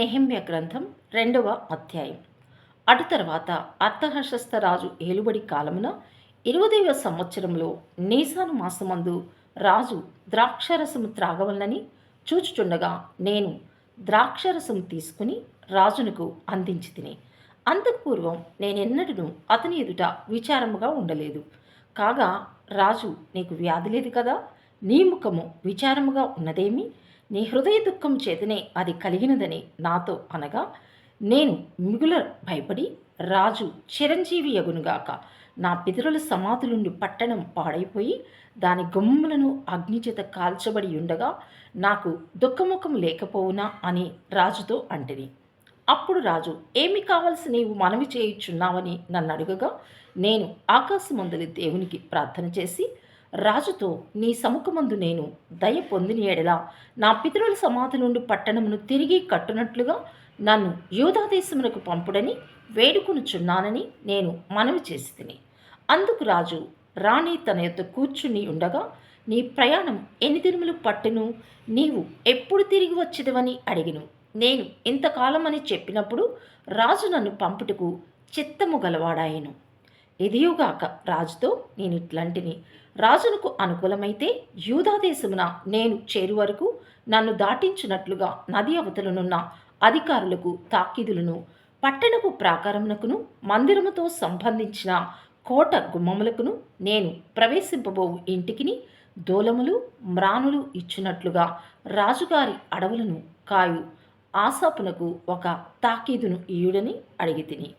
నెహమ్య గ్రంథం రెండవ అధ్యాయం. అటు తర్వాత అర్థహర్షస్థ రాజు ఏలుబడి కాలమున ఇరవదవ సంవత్సరంలో నీసాను మాసమందు రాజు ద్రాక్షరసము త్రాగవలనని చూచుచుండగా నేను ద్రాక్షరసము తీసుకుని రాజునకు అందించి తిని. అంతకు పూర్వం నేనెన్నడూ అతని ఎదుట విచారముగా ఉండలేదు. కాగా రాజు నీకు వ్యాధి లేదు కదా? నీ ముఖము విచారముగా ఉన్నదేమి? నీ హృదయ దుఃఖం చేతనే అది కలిగినదని నాతో అనగా నేను మిగుల భయపడి రాజు చిరంజీవి యగునుగాక. నా పితరుల సమాధులుండి పట్టణం పాడైపోయి దాని గుమ్మలను అగ్నిచేత కాల్చబడి ఉండగా నాకు దుఃఖముఖం లేకపోవునా అని రాజుతో అంటిని అప్పుడు రాజు ఏమి కావలసి నీవు మనవి చేయుచున్నావని నన్ను అడుగగా నేను ఆకాశమందలి దేవునికి ప్రార్థన చేసి రాజుతో నీ సముఖమందు నేను దయ పొందిన ఎడల నా పితరుల సమాధి నుండి పట్టణమును తిరిగి కట్టునట్లుగా నన్ను యూదాదేశమునకు పంపుడని వేడుకొనుచున్నానని నేను మనవి చేసి తిని అందుకు రాజు రాణి తన యొక్క కూర్చుని ఉండగా నీ ప్రయాణం ఎన్ని దినములు పట్టును? నీవు ఎప్పుడు తిరిగి వచ్చేదవని అడిగిను. నేను ఇంతకాలమని చెప్పినప్పుడు రాజు నన్ను పంపుటకు చిత్తము గలవాడాయను. ఎదియుగాక రాజుతో నేను ఇట్లాంటిని. రాజునకు అనుకూలమైతే యూదాదేశమున నేను చేరు వరకు నన్ను దాటించినట్లుగా నది అవతలనున్న అధికారులకు తాకీదులను పట్టణపు ప్రాకారమునకును మందిరముతో సంబంధించిన కోట గుమ్మములకును నేను ప్రవేశింపబోవు ఇంటికిని దూలములు మ్రానులు ఇచ్చినట్లుగా రాజుగారి అడవులను కాయు. ఆశాపునకు ఒక తాకీదును ఈయుడని అడిగి తిని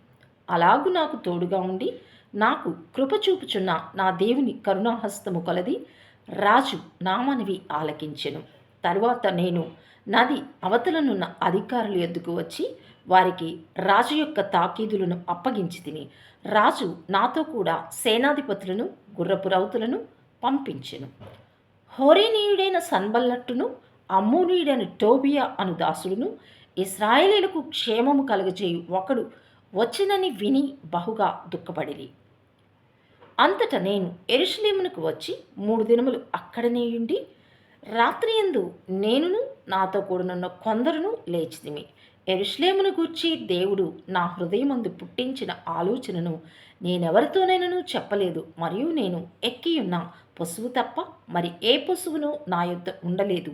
అలాగు నాకు తోడుగా ఉండి నాకు కృపచూపుచున్న నా దేవుని కరుణాహస్తము కొలది రాజు నామనివి ఆలకించెను. తరువాత నేను నది అవతలనున్న అధికారుల ఎద్దుకు వచ్చి వారికి రాజు యొక్క తాకీదులను అప్పగించి తిని రాజు నాతో కూడా సేనాధిపతులను గుర్రపు రౌతులను పంపించెను. హోరేనీయుడైన సన్బల్లట్టును అమ్మోనీయుడైన టోబియా అను దాసుడును ఇస్రాయేలీలకు క్షేమము కలుగజేయు. ఒకడు వచ్చినని విని బహుగా దుఃఖపడిరి. అంతటా నేను ఎరుషలేమునకు వచ్చి మూడు దినములు అక్కడనే ఉండి రాత్రి ఎందు నేనును నాతో కూడనున్న కొందరును లేచితిమి. ఎరుషలేమును గూర్చి దేవుడు నా హృదయమందు పుట్టించిన ఆలోచనను నేనెవరితోనైనాను చెప్పలేదు. మరియు నేను ఎక్కియున్న పశువు తప్ప మరి ఏ పశువును నా యొద్ద ఉండలేదు.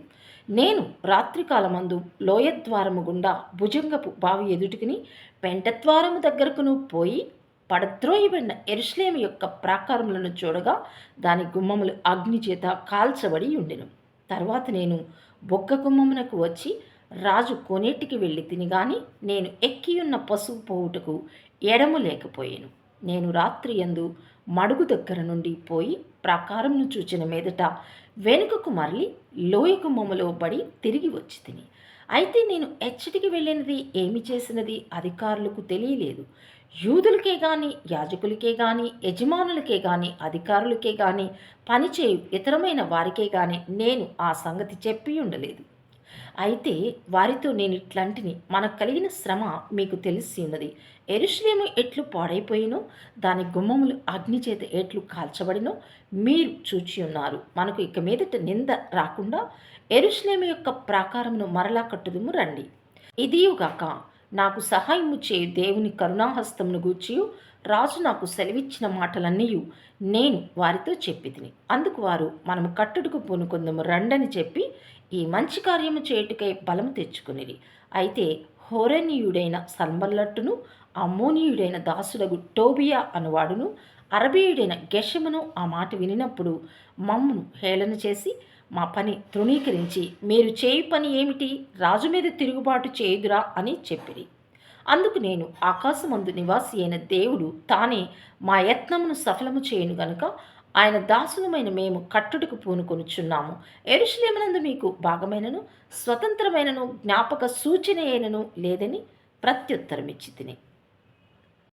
నేను రాత్రికాలమందు లోయద్వారము గుండా భుజంగపు బావి ఎదుటికిని పెంటద్వారము దగ్గరకును పోయి పడద్రోయబడిన ఎరుషలేము యొక్క ప్రాకారములను చూడగా దాని గుమ్మములు అగ్ని చేత కాల్చబడి ఉండెను. తర్వాత నేను బొగ్గ గుమ్మమునకు వచ్చి రాజు కొనేటికి వెళ్ళి తిని గాని నేను ఎక్కియున్న పసుపు పోవుటకు ఎడము లేకపోయాను. నేను రాత్రి ఎందు మడుగు దగ్గర నుండి పోయి ప్రాకారంను చూచిన మీదట వెనుకకు మరలి లోయ గుమ్మములో పడి తిరిగి వచ్చి తిని. అయితే నేను ఎచ్చటికి వెళ్ళినది ఏమి చేసినది అధికారులకు తెలియలేదు. యూదులకే కానీ యాజకులకే కానీ యజమానులకే కానీ అధికారులకే కానీ పనిచేయు ఇతరమైన వారికే కానీ నేను ఆ సంగతి చెప్పి ఉండలేదు. అయితే వారితో నేను ఇట్లాంటిని మనకు కలిగిన శ్రమ మీకు తెలిసి ఉన్నది. ఎరుశ్లేము ఎట్లు పాడైపోయినో దాని గుమ్మములు అగ్ని చేత ఎట్లు కాల్చబడినో మీరు చూచి ఉన్నారు. మనకు ఇక మీదట నింద రాకుండా ఎరుశ్లేము యొక్క ప్రాకారమును మరలా కట్టుదుము రండి. ఇదియుగాక నాకు సహాయము చే దేవుని కరుణాహస్తమును గూర్చి రాజు నాకు సెలవిచ్చిన మాటలన్నీ నేను వారితో చెప్పి తిని అందుకు వారు మనము కట్టుడుకు పూనుకుందాము రండని చెప్పి ఈ మంచి కార్యము చేయుటకై బలము తెచ్చుకునిరి. అయితే హోరనీయుడైన సల్మల్లట్టును అమ్మోనీయుడైన దాసుడగు టోబియా అనువాడును అరబీయుడైన గెషమును ఆ మాట వినినప్పుడు మమ్మును హేళన చేసి మా పని తృణీకరించి మీరు చేయి పని ఏమిటి? రాజు మీద తిరుగుబాటు చేయుదురా అని చెప్పిరి. అందుకు నేను ఆకాశమందు నివాసి అయిన దేవుడు తానే మా యత్నమును సఫలము చేయను గనుక ఆయన దాసులమైన మేము కట్టుడికి పూనుకొనుచున్నాము. ఎరుషులేమనందు మీకు భాగమైనను స్వతంత్రమైనను జ్ఞాపక సూచన అయినను లేదని ప్రత్యుత్తరమిచ్చి తిని.